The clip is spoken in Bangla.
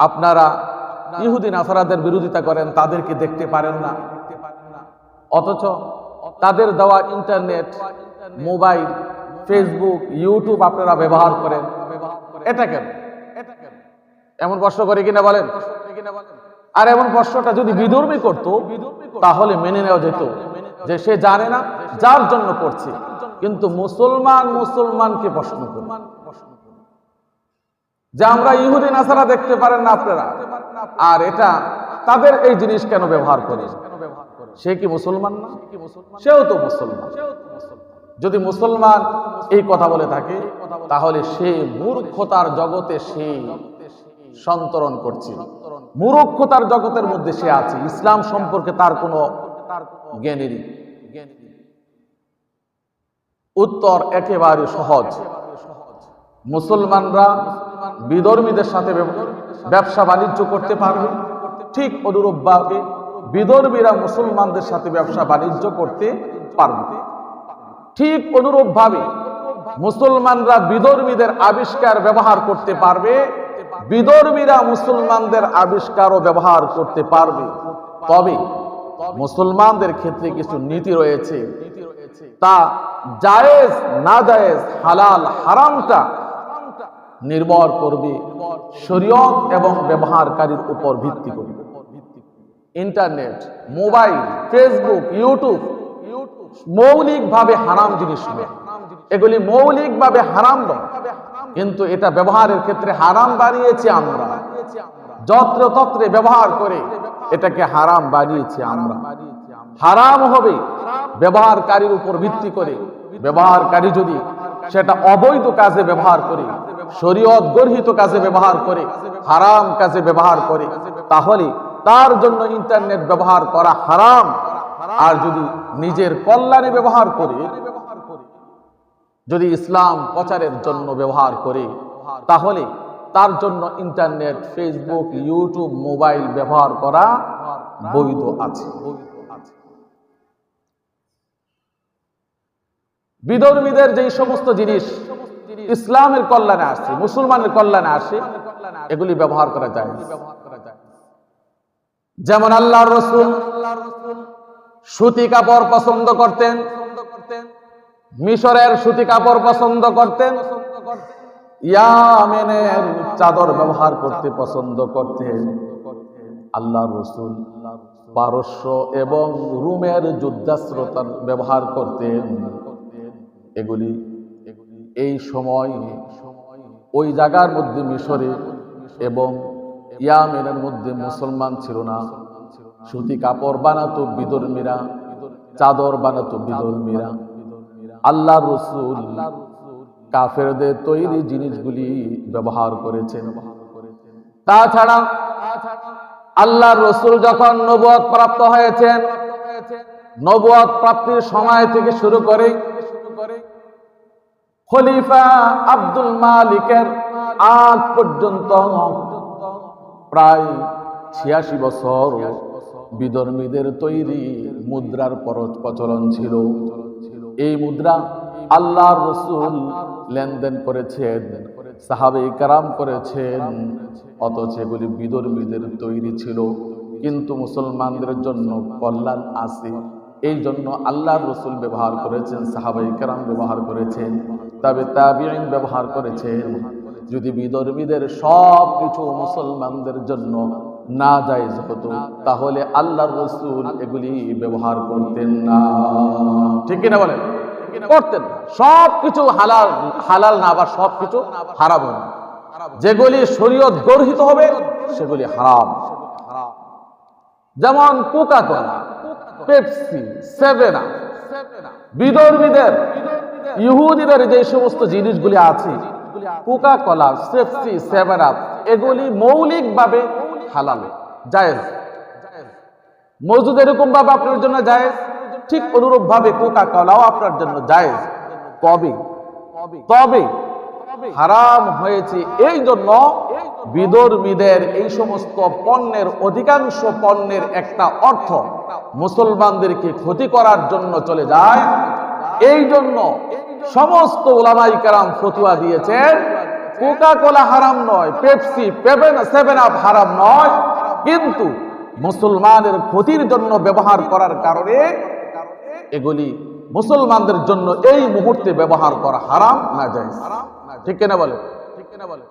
আপনারা ইহুদিন আসারাদের বিরোধিতা করেন, তাদেরকে দেখতে পারেন না। অথচ তাদের দেওয়া ইন্টারনেট, মোবাইল, ফেসবুক, ইউটিউব আপনারা ব্যবহার করেন। এটা কেন? এমন প্রশ্ন করে কিনা বলেন? আর এমন প্রশ্নটা যদি বিধর্মী করত, তাহলে মেনে নেওয়া যেত যে সে জানে না যার জন্য করছে। কিন্তু মুসলমান মুসলমানকে প্রশ্ন করে যে আমরা ইহুদিন আসারা দেখতে পারেন না আপনারা। আর এটা তাদের এই জিনিস কেন ব্যবহার করে? সে কি মুসলমান না? সেও তো মুসলমান। যদি মুসলমান এই কথা বলে থাকে, তাহলে সে মূর্খতার জগতে সে সন্তরণ করছে। মূর্খতার জগতের মধ্যে সে আছে। ইসলাম সম্পর্কে তার কোনো জ্ঞানেরই উত্তর একেবারে সহজ। মুসলমানরা বিধর্মীদের সাথে ব্যবসা বাণিজ্য করতে পারবে। ঠিক অনুরূপভাবে বিধর্মীরা মুসলমানদের সাথে ব্যবসা বাণিজ্য করতে পারবে। ঠিক অনুরূপভাবে মুসলমানরা বিধর্মীদের আবিষ্কার ব্যবহার করতে পারবে। বিধর্মীরা মুসলমানদের আবিষ্কারও ব্যবহার করতে পারবে। তবে মুসলমানদের ক্ষেত্রে কিছু নীতি রয়েছে। তা জায়েজ না জায়েজ হালাল, হারামটা নির্ভর করবে শরীয়ত এবং ব্যবহারকারীর উপর ভিত্তি করবে ইন্টারনেট, মোবাইল, ফেসবুক, ইউটিউব মৌলিকভাবে হারাম জিনিস নয়। এগুলি মৌলিকভাবে হারাম কিন্তু এটা ব্যবহারের ক্ষেত্রে হারাম বানিয়েছি আমরা। যত্র তত্রে ব্যবহার করে এটাকে হারাম বানিয়েছি আমরা। হারাম হবে ব্যবহারকারীর উপর ভিত্তি করে। ব্যবহারকারী যদি সেটা অবৈধ কাজে ব্যবহার করে শরীয়ত গর্হিত কাজে ব্যবহার করে, হারাম কাজে ব্যবহার করে, তাহলে তার জন্য ইন্টারনেট ব্যবহার করা হারাম। আর যদি নিজের কল্যাণে ব্যবহার করে, যদি ইসলাম প্রচারের জন্য ব্যবহার করে, তাহলে তার জন্য ইন্টারনেট ফেসবুক ইউটিউব মোবাইল ব্যবহার করা বৈধ আছে। বিধর্মীদের যেই সমস্ত জিনিস ইসলামের কল্যাণে আসছে, মুসলমানের কল্যাণে আসে এগুলি ব্যবহার করা যায় যেমন আল্লাহ রসুল সুতি কাপড় পছন্দ করতেন, মিশরের সুতি কাপড় পছন্দ করতেন, ইয়ামেনের চাদর ব্যবহার করতে পছন্দ করতেন। আল্লাহ রসুল পারস্য এবং রুমের যুদ্ধাস্ত্রতার ব্যবহার করতেন। এগুলি এই সময় ওই জায়গার মধ্যে মিশরে এবং ইয়ামেনের মধ্যে মুসলমান ছিল না। সুতি কাপড় বানাতো বিধর্মীরা, চাদর বানাতো বিধর্মীরা। আল্লাহ রসুল কাফেরদের তৈরি জিনিসগুলি ব্যবহার করেছেন। তাছাড়া আল্লাহ রসুল যখন নবুয়ত প্রাপ্ত হয়েছেন নবুয়ত প্রাপ্তির সময় থেকে শুরু করে খলিফা আব্দুল মালিকের আগ পর্যন্ত প্রায় ছিয়াশি বছর বিধর্মীদের তৈরি মুদ্রার পর- প্রচলন ছিল। এই মুদ্রা আল্লাহ রসুল লেনদেন করেছেন, সাহাবে কারাম করেছেন, অথচ এগুলি বিধর্মীদের তৈরি ছিল। কিন্তু মুসলমানদের জন্য কল্যাণ আছে। এই জন্য আল্লাহ রসুল ব্যবহার করেছেন সাহাবাই কারাম ব্যবহার করেছেন। তবে তাবিআইন ব্যবহার করেছেন। যদি বিধর্মীদের সব কিছু মুসলমানদের জন্য না যায় হতো তাহলে আল্লাহ রসুল এগুলি ব্যবহার করতেন না। ঠিক কিনা বলেন? করতেন সব কিছু হালাল হালাল না আবার সব কিছু হারাম না যেগুলি শরীয়ত গর্হিত হবে, সেগুলি হারাম। যেমন কোকা কোলা পেপসি, সেভেনা বিধর্মীদের ইহুদিদের যে সমস্ত জিনিসগুলি আছে কোকা কলা পেপসি সেভেন আপ এগুলি মৌলিকভাবে হালাল। জায়েজ। মজুদ এরকম ভাবে আপনার জন্য জায়েজ? ঠিক অনুরূপ ভাবে কোকা কলাও আপনার জন্য জায়েজ। তবে তবে হারাম হয়েছে। এই জন্য বিধর্মীদের এই সমস্ত পণ্যের অধিকাংশ পণ্যের একটা অর্থ মুসলমানদেরকে ক্ষতি করার জন্য চলে যায়। এই জন্য সমস্ত ওলামাই কারাম ফতুয়া দিয়েছেন। কোকা কোলা হারাম নয়, পেপসি সেভেন আপ হারাম নয়। কিন্তু মুসলমানের ক্ষতির জন্য ব্যবহার করার কারণে এগুলি মুসলমানদের জন্য এই মুহূর্তে ব্যবহার করা হারাম না যায় ঠিক কিনা বলে ঠিক কিনা বলে